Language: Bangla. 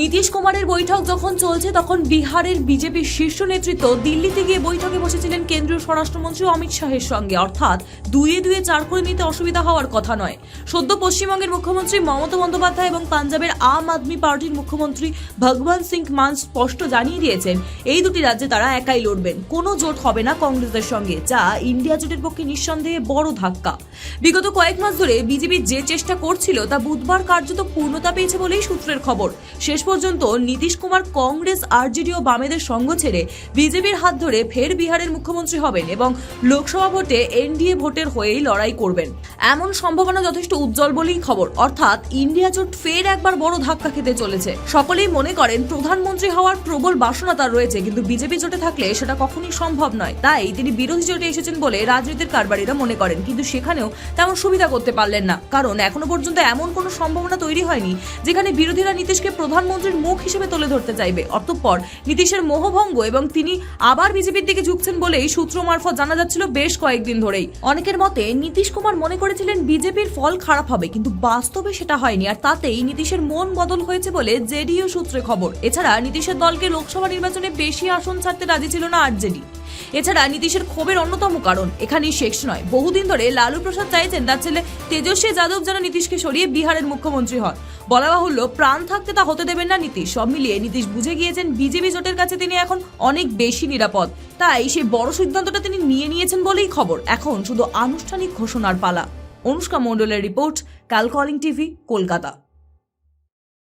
নীতিশ কুমারের বৈঠক যখন চলছে, তখন বিহারের বিজেপির শীর্ষ নেতৃত্ব দিল্লিতে গিয়ে বৈঠকে বসেছিলেন কেন্দ্রীয় স্বরাষ্ট্রমন্ত্রী অমিত শাহের সঙ্গে। অর্থাৎ দুয়ে দুয়ে চার করে নিতে অসুবিধা হওয়ার কথা নয়। সদ্য পশ্চিমবঙ্গের মুখ্যমন্ত্রী মমতা বন্দ্যোপাধ্যায় এবং পাঞ্জাবের আম আদমি পার্টির মুখ্যমন্ত্রী ভগবান সিং মান স্পষ্ট জানিয়ে দিয়েছেন, এই দুটি রাজ্যে তারা একাই লড়বেন। কোনো জোট হবে না কংগ্রেসের সঙ্গে, যা ইন্ডিয়া জোটের পক্ষে নিঃসন্দেহে বড় ধাক্কা। বিগত কয়েক মাস ধরে বিজেপি যে চেষ্টা করছিল, তা বুধবার কার্যত পূর্ণতা পেয়েছে বলেই সূত্রের খবর। শেষ পর্যন্ত নীতিশ কুমার কংগ্রেস, আরজেডি ও বামেদের সঙ্গ ছেড়ে বিজেপির হাত ধরে ফের বিহারের মুখ্যমন্ত্রী হবেন এবং লোকসভা ভোটে এনডিএ ভোটের হয়েই লড়াই করবেন। এমন সম্ভাবনা যথেষ্ট উজ্জ্বল বলেই খবর। অর্থাৎ ইন্ডিয়া জোট ফের একবার বড় ধাক্কা খেতে চলেছে। সকলেই মনে করেন প্রধানমন্ত্রী হওয়ার প্রবল বাসনা তার রয়েছে, কিন্তু বিজেপি জোটে থাকলে সেটা কখনোই সম্ভব নয়। তাই তিনি বিরোধী জোটে এসেছেন বলে রাজনীতির কারবারিরা মনে করেন, কিন্তু সেখানেও তেমন সুবিধা করতে পারলেন না। কারণ এখনও পর্যন্ত এমন কোনো সম্ভাবনা তৈরি হয়নি, যেখানে বিরোধীরা নীতিশকে প্রধানমন্ত্রীর মুখ হিসেবে তুলে ধরতে চাইবে। অতঃপর নীতিশের মোহভঙ্গ এবং তিনি আবার বিজেপির দিকে ঝুঁকছেন বলেই সূত্র মারফত জানা যাচ্ছিল বেশ কয়েকদিন ধরেই। অনেকের মতে, নীতিশ কুমার মনে করেছিলেন বিজেপির ফল খারাপ হবে, কিন্তু বাস্তবে সেটা হয়নি। আর তাতেই নীতিশের মন বদল হয়েছে বলে জেডিও সূত্রে খবর। এছাড়া নীতিশের দলকে লোকসভা নির্বাচনে বেশি আসন ছাড়তে রাজি ছিল না আরজেডি। এছাড়া নীতিশের ক্ষোভের অন্যতম কারণ, এখানেই শেষ নয়। বহুদিন ধরে লালু প্রসাদ চাইছেন তার ছেলে তেজস্বী যাদব যেন নীতিশকে সরিয়ে বিহারের মুখ্যমন্ত্রী হন। বলা বাহুল্য, প্রাণ থাকতে তা হতে দেবেন না নীতিশ। সব মিলিয়ে নীতিশ বুঝে গিয়েছেন, বিজেপি জোটের কাছে তিনি এখন অনেক বেশি নিরাপদ। তাই সেই বড় সিদ্ধান্তটা তিনি নিয়ে নিয়েছেন বলেই খবর। এখন শুধু আনুষ্ঠানিক ঘোষণার পালা। অনুষ্কা মণ্ডলের রিপোর্ট, কাল কলিং টিভি, কলকাতা।